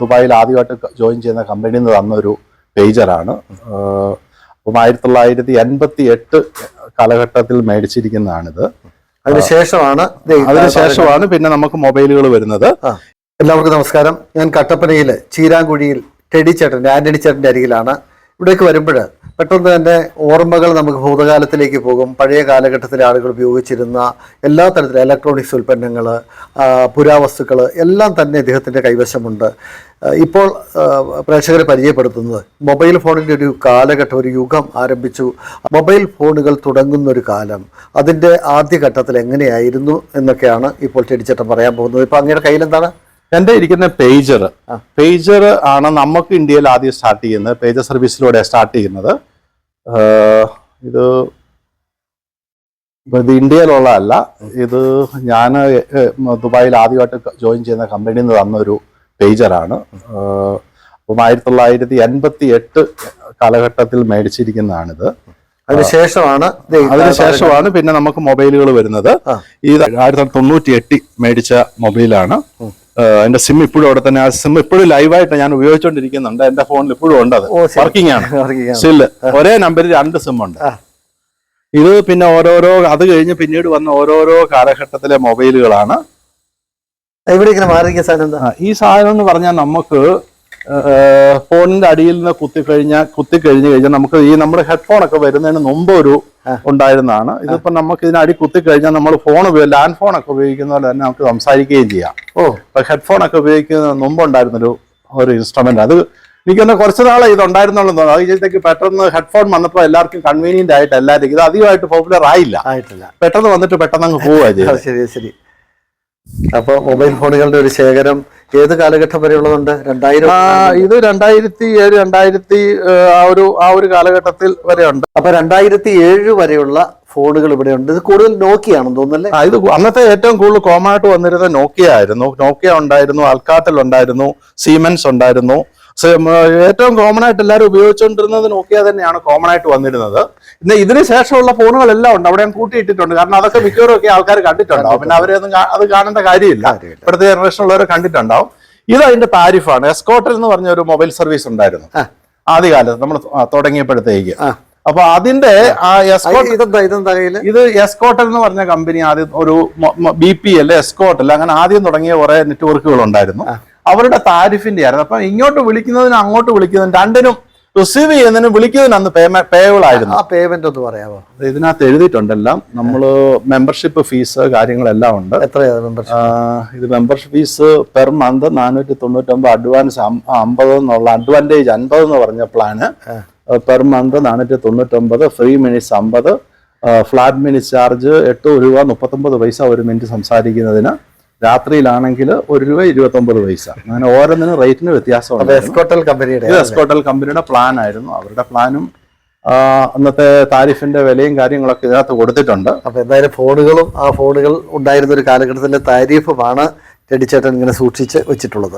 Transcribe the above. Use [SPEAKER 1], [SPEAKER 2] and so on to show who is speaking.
[SPEAKER 1] ദുബായിൽ ആദ്യമായിട്ട് ജോയിൻ ചെയ്യുന്ന കമ്പനിയിൽ നിന്ന് തന്നൊരു പേജറാണ്. അപ്പം ആയിരത്തി തൊള്ളായിരത്തി എൺപത്തി എട്ട് കാലഘട്ടത്തിൽ മേടിച്ചിരിക്കുന്നതാണിത്
[SPEAKER 2] അതിനുശേഷമാണ്
[SPEAKER 1] അതിനുശേഷമാണ് പിന്നെ നമുക്ക് മൊബൈലുകൾ വരുന്നത്.
[SPEAKER 2] എല്ലാവർക്കും നമസ്കാരം. ഞാൻ കട്ടപ്പനയിൽ ചീരാങ്കുഴിയിൽ ടെഡി ചേട്ടന്റെ ആന്റണി ചേട്ടന്റെ അരികിലാണ്. ഇവിടേക്ക് വരുമ്പോൾ പെട്ടെന്ന് തന്നെ ഓർമ്മകൾ നമുക്ക് ഭൂതകാലത്തിലേക്ക് പോകും. പഴയ കാലഘട്ടത്തിലെ ആളുകൾ ഉപയോഗിച്ചിരുന്ന എല്ലാ തരത്തിലും ഇലക്ട്രോണിക്സ് ഉൽപ്പന്നങ്ങൾ പുരാവസ്തുക്കൾ എല്ലാം തന്നെ ഇദ്ദേഹത്തിന്റെ കൈവശമുണ്ട്. ഇപ്പോൾ പ്രേക്ഷകരെ പരിചയപ്പെടുത്തുന്നത് മൊബൈൽ ഫോണിന്റെ ഒരു കാലഘട്ടം ഒരു യുഗം ആരംഭിച്ചു. മൊബൈൽ ഫോണുകൾ തുടങ്ങുന്ന ഒരു കാലം അതിന്റെ ആദ്യഘട്ടത്തിൽ എങ്ങനെയായിരുന്നു എന്നൊക്കെയാണ് ഇപ്പോൾ ചെടിച്ചട്ടം പറയാൻ പോകുന്നത്. ഇപ്പോൾ അങ്ങയുടെ കയ്യിലെന്താണ്?
[SPEAKER 1] എന്റെ ഇരിക്കുന്ന പേജർ പേജർ ആണ് നമുക്ക് ഇന്ത്യയിൽ ആദ്യം സ്റ്റാർട്ട് ചെയ്യുന്നത് പേജർ സർവീസിലൂടെ സ്റ്റാർട്ട് ചെയ്യുന്നത്. ഇത് ഇത് ഇന്ത്യയിലുള്ളതല്ല ഇത് ഞാൻ ദുബായിൽ ആദ്യമായിട്ട് ജോയിൻ ചെയ്യുന്ന കമ്പനിയിൽ നിന്ന് തന്നൊരു പേജറാണ് അപ്പം ആയിരത്തി തൊള്ളായിരത്തി എൺപത്തി എട്ട് കാലഘട്ടത്തിൽ മേടിച്ചിരിക്കുന്നതാണിത്.
[SPEAKER 2] അതിനുശേഷമാണ്
[SPEAKER 1] അതിനുശേഷമാണ് പിന്നെ നമുക്ക് മൊബൈലുകൾ വരുന്നത്. ഇത് ആയിരത്തി തൊള്ളായിരത്തി തൊണ്ണൂറ്റി എട്ടി മേടിച്ച മൊബൈലാണ്. എന്റെ സിം ഇപ്പോഴും അവിടെ തന്നെ. ആ സിം ഇപ്പോഴും ലൈവായിട്ട് ഞാൻ ഉപയോഗിച്ചുകൊണ്ടിരിക്കുന്നുണ്ട് എന്റെ ഫോണിൽ ഇപ്പോഴും ഉണ്ട് അത്. വർക്കിംഗ് ആണ്. സ്റ്റിൽ ഒരേ നമ്പറിൽ രണ്ട് സിം ഉണ്ട്. ഇത് പിന്നെ ഓരോരോ അത് കഴിഞ്ഞ് പിന്നീട് വന്ന ഓരോരോ കാലഘട്ടത്തിലെ മൊബൈലുകളാണ്. ഈ സാധനം എന്ന് പറഞ്ഞാൽ നമുക്ക് ഫോണിന്റെ അടിയിൽ നിന്ന് കുത്തി കഴിഞ്ഞാൽ കുത്തി കഴിഞ്ഞു കഴിഞ്ഞാൽ നമുക്ക് ഈ നമ്മുടെ ഹെഡ്ഫോൺ ഒക്കെ വരുന്നതിന് മുമ്പ് ഒരു ഉണ്ടായിരുന്നതാണ്. ഇതിപ്പോ നമുക്ക് ഇതിനടി കുത്തി കഴിഞ്ഞാൽ നമ്മൾ ഫോൺ ലാൻഡ് ഫോൺ ഒക്കെ ഉപയോഗിക്കുന്ന പോലെ തന്നെ നമുക്ക് സംസാരിക്കുകയും ചെയ്യാം.
[SPEAKER 2] ഓ
[SPEAKER 1] ഹെഡ്ഫോണൊക്കെ ഹെഡ്ഫോൺ ഒക്കെ ഉപയോഗിക്കുന്ന മുമ്പ് ഉണ്ടായിരുന്നൊരു ഒരു ഇൻസ്ട്രുമെന്റ് അത് എനിക്കൊന്ന് കുറച്ച് നാളെ ഇത് ഉണ്ടായിരുന്നുള്ളൂ എന്ന് തോന്നുന്നു. അത് ചെയ്തേക്ക് പെട്ടെന്ന് ഹെഡ്ഫോൺ വന്നപ്പോൾ എല്ലാവർക്കും കൺവീനിയന്റ് ആയിട്ട് എല്ലാവർക്കും ഇത് അധികമായിട്ട് പോപ്പുലർ ആയില്ല.
[SPEAKER 2] ആയിട്ടില്ല.
[SPEAKER 1] പെട്ടെന്ന് വന്നിട്ട് പെട്ടെന്ന് അങ്ങ് പോവുക
[SPEAKER 2] ശരി ശരി. അപ്പൊ മൊബൈൽ ഫോണുകളുടെ ഒരു ശേഖരം ഏത് കാലഘട്ടം വരെ ഉള്ളതുണ്ട് രണ്ടായിരം
[SPEAKER 1] ഇത് രണ്ടായിരത്തി ഏഴ് രണ്ടായിരത്തി ആ ഒരു ആ ഒരു കാലഘട്ടത്തിൽ വരെ ഉണ്ട്
[SPEAKER 2] അപ്പൊ രണ്ടായിരത്തി ഏഴ് വരെയുള്ള ഫോണുകൾ ഇവിടെ ഉണ്ട് ഇത് കൂടുതൽ നോക്കിയാണെന്ന് തോന്നുന്നല്ലേ?
[SPEAKER 1] ഇത് അന്നത്തെ ഏറ്റവും കൂടുതൽ കോമൺ ആയിട്ട് വന്നിരുന്നത് നോക്കിയ ആയിരുന്നു. നോക്കിയ ഉണ്ടായിരുന്നു അൽക്കാത്തൽ ഉണ്ടായിരുന്നു സീമെൻസ് ഉണ്ടായിരുന്നു. ഏറ്റവും കോമൺ ആയിട്ട് എല്ലാവരും ഉപയോഗിച്ചുകൊണ്ടിരുന്നത് നോക്കിയ തന്നെയാണ് കോമൺ ആയിട്ട് വന്നിരുന്നത്. പിന്നെ ഇതിന് ശേഷമുള്ള ഫോണുകളെല്ലാം ഉണ്ട്. അവിടെ ഞാൻ കൂട്ടിയിട്ടിട്ടുണ്ട്. കാരണം അതൊക്കെ മിക്കവരും ഒക്കെ ആൾക്കാർ കണ്ടിട്ടുണ്ടാവും. പിന്നെ അവരൊന്നും അത് കാണേണ്ട കാര്യമില്ല. ഇപ്പോഴത്തെ ജനറേഷൻ ഉള്ളവരെ കണ്ടിട്ടുണ്ടാവും. ഇത് അതിന്റെ താരിഫാണ് എസ്കോട്ടൽ എന്ന് പറഞ്ഞ ഒരു മൊബൈൽ സർവീസ് ഉണ്ടായിരുന്നു. ആദ്യകാലത്ത് നമ്മൾ തുടങ്ങിയപ്പോഴത്തേക്ക്. അപ്പൊ അതിന്റെ ആ എസ്കോട്ട് ഇത് എസ്കോട്ടൽ എന്ന് പറഞ്ഞ കമ്പനി ആദ്യം ഒരു ബി പി അല്ലെ എസ്കോട്ടൽ അങ്ങനെ ആദ്യം തുടങ്ങിയ കുറെ നെറ്റ്വർക്കുകൾ ഉണ്ടായിരുന്നു അവരുടെ താരിഫിന്റെ ആയിരുന്നു. അപ്പൊ ഇങ്ങോട്ട് വിളിക്കുന്നതിനും അങ്ങോട്ട് വിളിക്കുന്നതിനും രണ്ടിനും റിസീവ് ചെയ്യുന്നതിനും വിളിക്കുന്നതിനും അന്ന് പേയബിൾ ആയിരുന്നു.
[SPEAKER 2] ആ പേയ്മെന്റ് ഒന്ന് പറയാമോ
[SPEAKER 1] ഇതിനകത്ത് എഴുതിയിട്ടുണ്ടെല്ലാം നമ്മൾ മെമ്പർഷിപ്പ് ഫീസ് കാര്യങ്ങളെല്ലാം ഉണ്ട്.
[SPEAKER 2] എത്രയാണ് മെമ്പർഷിപ്പ്
[SPEAKER 1] ഇത് മെമ്പർഷിപ്പ് ഫീസ് പെർ മന്ത് നാനൂറ്റി തൊണ്ണൂറ്റൊമ്പത് അഡ്വാൻസ് അമ്പത് എന്നുള്ള അഡ്വാന്റേജ് അൻപത് എന്ന് പറഞ്ഞ പ്ലാന് പെർ മന്ത് നാനൂറ്റി തൊണ്ണൂറ്റൊമ്പത് ഫ്രീ മിനിറ്റ്സ് അമ്പത് ഫ്ലാറ്റ് മിനിറ്റ് ചാർജ് എട്ട് രൂപ മുപ്പത്തൊമ്പത് പൈസ ഒരു മിനിറ്റ് സംസാരിക്കുന്നതിന്. രാത്രിയിലാണെങ്കിൽ ഒരു രൂപ ഇരുപത്തൊമ്പത് പൈസ. അങ്ങനെ ഓരോന്നിനും റേറ്റിന് വ്യത്യാസമുണ്ട്
[SPEAKER 2] എസ്കോട്ടൽ കമ്പനിയുടെ
[SPEAKER 1] ഇത് എസ്കോട്ടൽ കമ്പനിയുടെ പ്ലാൻ ആയിരുന്നു. അവരുടെ പ്ലാനും അന്നത്തെ താരിഫിന്റെ വിലയും കാര്യങ്ങളൊക്കെ ഇതിനകത്ത് കൊടുത്തിട്ടുണ്ട്.
[SPEAKER 2] അപ്പൊ എന്തായാലും ഫോണുകളും ആ ഫോണുകൾ ഉണ്ടായിരുന്ന ഒരു കാലഘട്ടത്തിലെ താരിഫുമാണ് ടെഡിച്ചേട്ടൻ ഇങ്ങനെ സൂക്ഷിച്ച് വെച്ചിട്ടുള്ളത്.